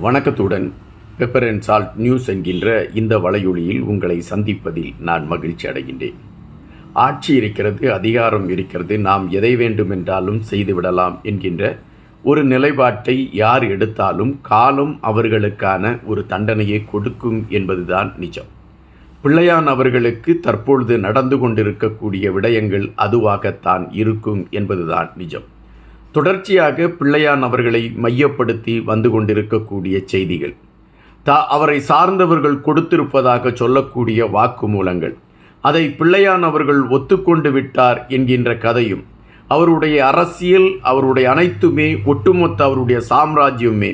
வணக்கத்துடன் pepper and salt news என்கின்ற இந்த வலையொலியில் உங்களை சந்திப்பதில் நான் மகிழ்ச்சி அடைகின்றேன். ஆட்சி இருக்கிறது அதிகாரம் இருக்கிறது நாம் எதை வேண்டுமென்றாலும் செய்துவிடலாம் என்கின்ற ஒரு நிலைப்பாட்டை யார் எடுத்தாலும் காலம் அவர்களுக்கான ஒரு தண்டனையை கொடுக்கும் என்பதுதான் நிஜம். பிள்ளையான் அவர்களுக்கு தற்பொழுது நடந்து கொண்டிருக்கக்கூடிய விடயங்கள் அதுவாகத்தான் இருக்கும் என்பதுதான் நிஜம். தொடர்ச்சியாக பிள்ளையான் அவர்களை மையப்படுத்தி வந்து கொண்டிருக்கக்கூடிய செய்திகள். தா அவரை சார்ந்தவர்கள் கொடுத்திருப்பதாக சொல்லக்கூடிய வாக்குமூலங்கள். அதை பிள்ளையான் அவர்கள் ஒத்துக்கொண்டு விட்டார் என்கின்ற கதையும் அவருடைய அரசியல் அவருடைய அனைத்துமே ஒட்டுமொத்த அவருடைய சாம்ராஜ்யமே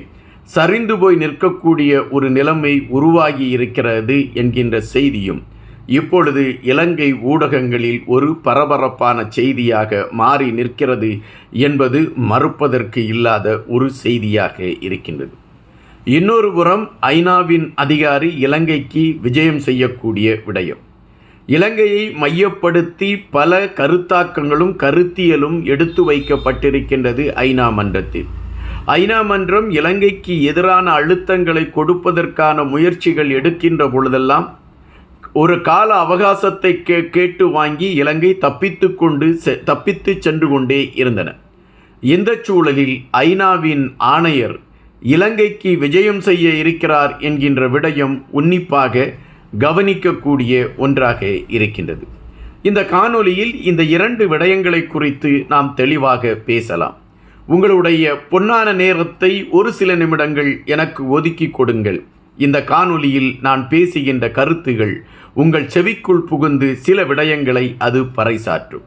சரிந்து போய் நிற்கக்கூடிய ஒரு நிலைமை உருவாகி இருக்கிறது என்கின்ற செய்தியும் இப்பொழுது இலங்கை ஊடகங்களில் ஒரு பரபரப்பான செய்தியாக மாறி நிற்கிறது என்பது மறுப்பதற்கு இல்லாத ஒரு செய்தியாக இருக்கின்றது. இன்னொரு புறம் ஐநாவின் அதிகாரி இலங்கைக்கு விஜயம் செய்யக்கூடிய விடயம். இலங்கையை மையப்படுத்தி பல கருத்தாக்கங்களும் கருத்தியலும் எடுத்து வைக்கப்பட்டிருக்கின்றது ஐநா மன்றத்தில். ஐநா மன்றம் இலங்கைக்கு எதிரான அழுத்தங்களை கொடுப்பதற்கான முயற்சிகள் எடுக்கின்ற பொழுதெல்லாம் ஒரு கால அவகாசத்தை கே கேட்டு வாங்கி இலங்கை தப்பித்து கொண்டு செ தப்பித்து சென்று கொண்டே இருந்தன. இந்த சூழலில் ஐநாவின் ஆணையர் இலங்கைக்கு விஜயம் செய்ய இருக்கிறார் என்கின்ற விடயம் உன்னிப்பாக கவனிக்கக்கூடிய ஒன்றாக இருக்கின்றது. இந்த காணொலியில் இந்த இரண்டு விடயங்களை குறித்து நாம் தெளிவாக பேசலாம். உங்களுடைய பொன்னான நேரத்தை ஒரு சில நிமிடங்கள் எனக்கு ஒதுக்கி கொடுங்கள். இந்த காணொலியில் நான் பேசுகின்ற கருத்துகள் உங்கள் செவிக்குள் புகுந்து சில விடயங்களை அது பறைசாற்றும்.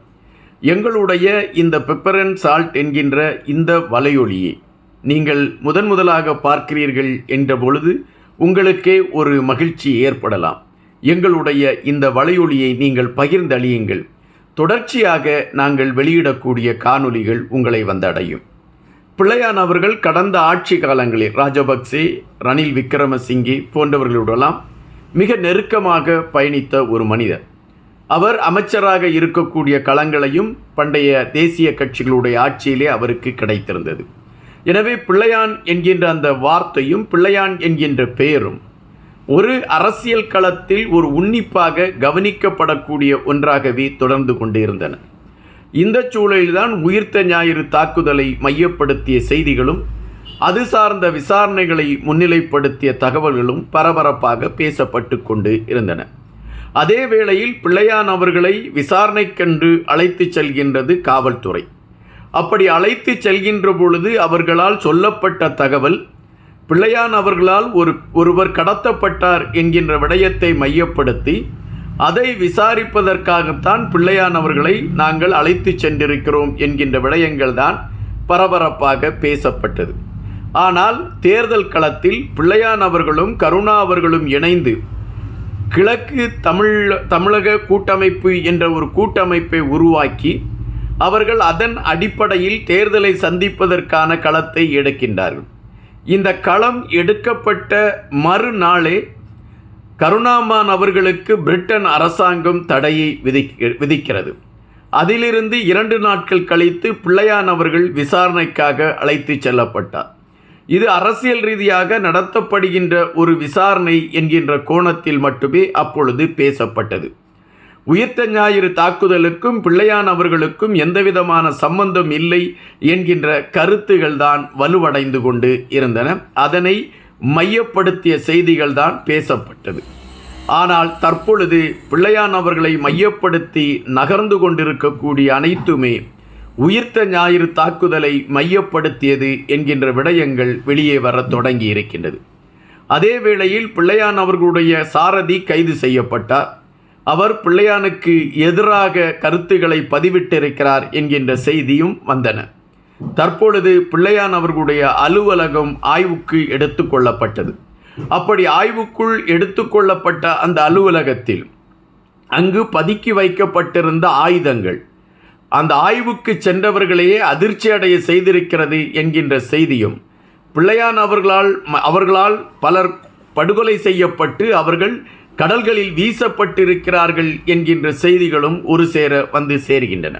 எங்களுடைய இந்த பெப்பரன் சால்ட் என்கின்ற இந்த வலையொலியை நீங்கள் முதன் முதலாக பார்க்கிறீர்கள் என்ற பொழுது உங்களுக்கே ஒரு மகிழ்ச்சி ஏற்படலாம். எங்களுடைய இந்த வலையொலியை நீங்கள் பகிர்ந்தளியுங்கள். தொடர்ச்சியாக நாங்கள் வெளியிடக்கூடிய காணொலிகள் உங்களை வந்தடையும். பிள்ளையான் அவர்கள் கடந்த ஆட்சி காலங்களில் ராஜபக்சே ரணில் விக்ரமசிங்கி போன்றவர்களோடெல்லாம் மிக நெருக்கமாக பயணித்த ஒரு மனிதர். அவர் அமைச்சராக இருக்கக்கூடிய களங்களையும் பண்டைய தேசிய கட்சிகளுடைய ஆட்சியிலே அவருக்கு கிடைத்திருந்தது. எனவே பிள்ளையான் என்கின்ற அந்த வார்த்தையும் பிள்ளையான் என்கின்ற பெயரும் ஒரு அரசியல் களத்தில் ஒரு உன்னிப்பாக கவனிக்கப்படக்கூடிய ஒன்றாகவே தொடர்ந்து கொண்டிருந்தன. இந்த சூழலில்தான் உயிர்த்த ஞாயிறு தாக்குதலை மையப்படுத்திய செய்திகளும் அது சார்ந்த விசாரணைகளை முன்னிலைப்படுத்திய தகவல்களும் பரபரப்பாக பேசப்பட்டு கொண்டு இருந்தன. அதே வேளையில் பிள்ளையான் அவர்களை விசாரணைக்கென்று அழைத்துச் செல்கின்றது காவல்துறை. அப்படி அழைத்து செல்கின்ற பொழுது அவர்களால் சொல்லப்பட்ட தகவல் பிள்ளையான் அவர்களால் ஒரு ஒருவர் கடத்தப்பட்டார் என்கின்ற விடயத்தை மையப்படுத்தி அதை விசாரிப்பதற்காகத்தான் பிள்ளையானவர்களை நாங்கள் அழைத்து சென்றிருக்கிறோம் என்கின்ற விடயங்கள் தான் பரபரப்பாக பேசப்பட்டது. ஆனால் தேர்தல் களத்தில் பிள்ளையானவர்களும் கருணா அவர்களும் இணைந்து கிழக்கு தமிழ் தமிழக கூட்டமைப்பு என்ற ஒரு கூட்டமைப்பை உருவாக்கி அவர்கள் அதன் அடிப்படையில் தேர்தலை சந்திப்பதற்கான களத்தை எடுக்கின்றார்கள். இந்த களம் எடுக்கப்பட்ட மறுநாளே கருணாமான் அவர்களுக்கு பிரிட்டன் அரசாங்கம் தடையை விதிக்க விதிக்கிறது. அதிலிருந்து இரண்டு நாட்கள் கழித்து பிள்ளையான் அவர்கள் விசாரணைக்காக அழைத்து செல்லப்பட்டார். இது அரசியல் ரீதியாக நடத்தப்படுகின்ற ஒரு விசாரணை என்கின்ற கோணத்தில் மட்டுமே அப்பொழுது பேசப்பட்டது. உயிர்த்த ஞாயிறு தாக்குதலுக்கும் பிள்ளையான் அவர்களுக்கும் எந்தவிதமான சம்பந்தம் இல்லை என்கின்ற கருத்துகள் தான் வலுவடைந்து கொண்டு இருந்தன. அதனை மையப்படுத்திய செய்திகள் தான் பேசப்பட்டது. ஆனால் தற்பொழுது பிள்ளையான் அவர்களை மையப்படுத்தி நகர்ந்து கொண்டிருக்கக்கூடிய அனைத்துமே உயிர்த்த ஞாயிறு தாக்குதலை மையப்படுத்தியது என்கின்ற விடயங்கள் வெளியே வர தொடங்கி இருக்கின்றது. அதே வேளையில் பிள்ளையான் அவர்களுடைய சாரதி கைது செய்யப்பட்டார். அவர் பிள்ளையானுக்கு எதிராக கருத்துக்களை பதிவிட்டிருக்கிறார் என்கின்ற செய்தியும் வந்தன. தற்பொழுது பிள்ளையான் அவர்களுடைய அலுவலகம் ஆய்வுக்கு எடுத்துக்கொள்ளப்பட்டது அப்படி ஆய்வுக்குள் எடுத்துக்கொள்ளப்பட்ட அந்த அலுவலகத்தில் அங்கு பதுக்கி வைக்கப்பட்டிருந்த ஆயுதங்கள் அந்த ஆய்வுக்கு சென்றவர்களையே அதிர்ச்சி அடைய செய்திருக்கிறது என்கின்ற செய்தியும் பிள்ளையான் அவர்களால் அவர்களால் பலர் படுகொலை செய்யப்பட்டு அவர்கள் கடல்களில் வீசப்பட்டிருக்கிறார்கள் என்கின்ற செய்திகளும் ஒரு சேர வந்து சேர்கின்றன.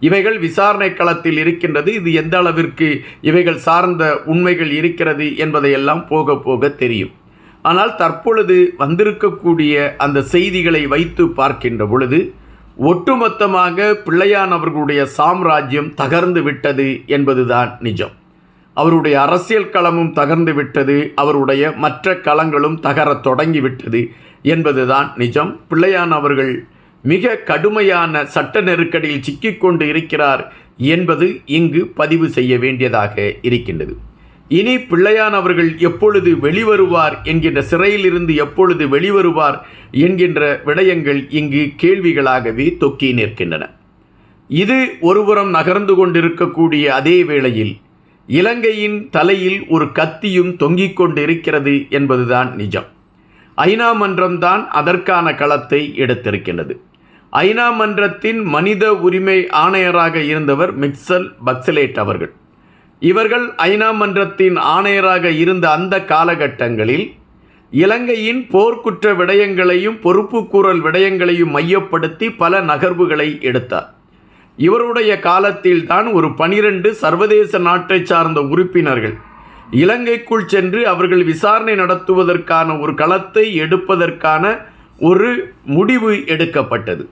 இவைகள் விசாரணை களத்தில் இருக்கின்றது. இது எந்த அளவிற்கு இவைகள் சார்ந்த உண்மைகள் இருக்கிறது என்பதையெல்லாம் போக போக தெரியும். ஆனால் தற்பொழுது வந்திருக்கக்கூடிய அந்த செய்திகளை வைத்து பார்க்கின்ற பொழுது ஒட்டுமொத்தமாக பிள்ளையான் அவர்களுடைய சாம்ராஜ்யம் தகர்ந்து விட்டது என்பதுதான் நிஜம். அவருடைய அரசியல் களமும் தகர்ந்து விட்டது அவருடைய மற்ற களங்களும் தகரத் தொடங்கிவிட்டது என்பதுதான் நிஜம். பிள்ளையான் அவர்கள் மிக கடுமையான சட்ட நெருக்கடியில் சிக்கிக்கொண்டு இருக்கிறார் என்பது இங்கு பதிவு செய்ய வேண்டியதாக இருக்கின்றது. இனி பிள்ளையான் அவர்கள் எப்பொழுது வெளிவருவார் என்கின்ற சிறையிலிருந்து எப்பொழுது வெளிவருவார் என்கின்ற விடயங்கள் இங்கு கேள்விகளாகவே தொக்கி நிற்கின்றன. இது ஒருபுறம் நகர்ந்து கொண்டிருக்கக்கூடிய அதே வேளையில் இலங்கையின் தலையில் ஒரு கத்தியும் தொங்கிக் கொண்டிருக்கிறது என்பதுதான் நிஜம். ஐநா மன்றம்தான் அதற்கான களத்தை எடுத்திருக்கின்றது. ஐநா மன்றத்தின் மனித உரிமை ஆணையராக இருந்தவர் மிக்சல் பக்சலேட் அவர்கள். இவர்கள் ஐநா மன்றத்தின் ஆணையராக இருந்த அந்த காலகட்டங்களில் இலங்கையின் போர்க்குற்ற விடயங்களையும் பொறுப்புக்கூறல் விடயங்களையும் மையப்படுத்தி பல நகர்வுகளை எடுத்தார். இவருடைய காலத்தில் தான் ஒரு பனிரெண்டு சர்வதேச நாட்டை சார்ந்த உறுப்பினர்கள் இலங்கைக்குள் சென்று அவர்கள் விசாரணை நடத்துவதற்கான ஒரு களத்தை எடுப்பதற்கான ஒரு முடிவு எடுக்கப்பட்டது.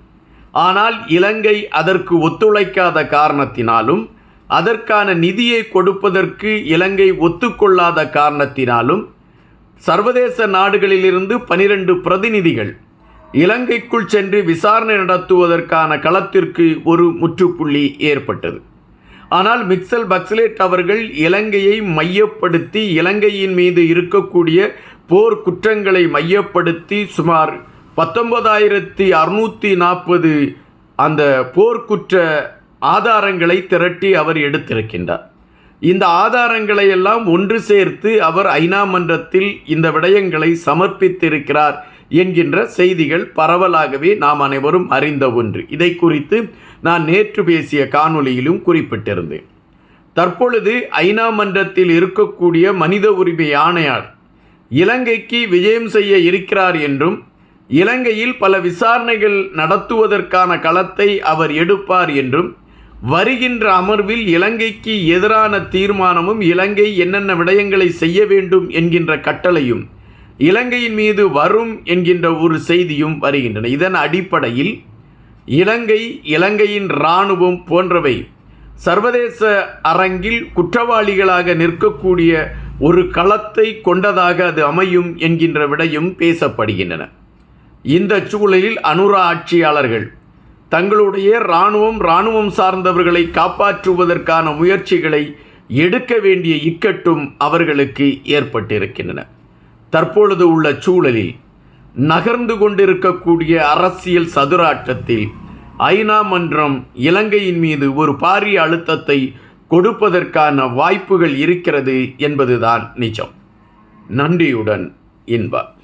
ஆனால் இலங்கை அதற்கு ஒத்துழைக்காத காரணத்தினாலும் அதற்கான நிதியை கொடுப்பதற்கு இலங்கை ஒத்துக்கொள்ளாத காரணத்தினாலும் சர்வதேச நாடுகளிலிருந்து பனிரெண்டு பிரதிநிதிகள் இலங்கைக்குள் சென்று விசாரணை நடத்துவதற்கான களத்திற்கு ஒரு முற்றுப்புள்ளி ஏற்பட்டது. ஆனால் மிக்சல் பக்ஸ்லேட் அவர்கள் இலங்கையை மையப்படுத்தி இலங்கையின் மீது இருக்கக்கூடிய போர் குற்றங்களை மையப்படுத்தி சுமார் பத்தொன்பதாயிரத்தி அறுநூற்றி நாற்பது அந்த போர்க்குற்ற ஆதாரங்களை திரட்டி அவர் எடுத்திருக்கின்றார். இந்த ஆதாரங்களை எல்லாம் ஒன்று சேர்த்து அவர் ஐநா மன்றத்தில் இந்த விடயங்களை சமர்ப்பித்திருக்கிறார் என்கின்ற செய்திகள் பரவலாகவே நாம் அனைவரும் அறிந்த ஒன்று. இதை குறித்து நான் நேற்று பேசிய காணொளியிலும் குறிப்பிட்டிருந்தேன். தற்பொழுது ஐநா மன்றத்தில் இருக்கக்கூடிய மனித உரிமை ஆணையார் இலங்கைக்கு விஜயம் செய்ய இருக்கிறார் என்றும் இலங்கையில் பல விசாரணைகள் நடத்துவதற்கான களத்தை அவர் எடுப்பார் என்றும் வருகின்ற அமர்வில் இலங்கைக்கு எதிரான தீர்மானமும் இலங்கை என்னென்ன விடயங்களை செய்ய வேண்டும் என்கின்ற கட்டளையும் இலங்கையின் மீது வரும் என்கின்ற ஒரு செய்தியும் வருகின்றன. இதன் அடிப்படையில் இலங்கை இலங்கையின் இராணுவம் போன்றவை சர்வதேச அரங்கில் குற்றவாளிகளாக நிற்கக்கூடிய ஒரு களத்தை கொண்டதாக அது அமையும் என்கின்ற விடையும் பேசப்படுகின்றன. இந்த சூழலில் அனுரா ஆட்சியாளர்கள் தங்களுடைய இராணுவம் இராணுவம் சார்ந்தவர்களை காப்பாற்றுவதற்கான முயற்சிகளை எடுக்க வேண்டிய இக்கட்டும் அவர்களுக்கு ஏற்பட்டிருக்கின்றன. தற்பொழுது உள்ள சூழலில் நகர்ந்து கொண்டிருக்கக்கூடிய அரசியல் சதுராட்டத்தில் ஐநா மன்றம் இலங்கையின் மீது ஒரு பாரிய அழுத்தத்தை கொடுப்பதற்கான வாய்ப்புகள் இருக்கிறது என்பதுதான் நிஜம். நன்றியுடன் இன்பா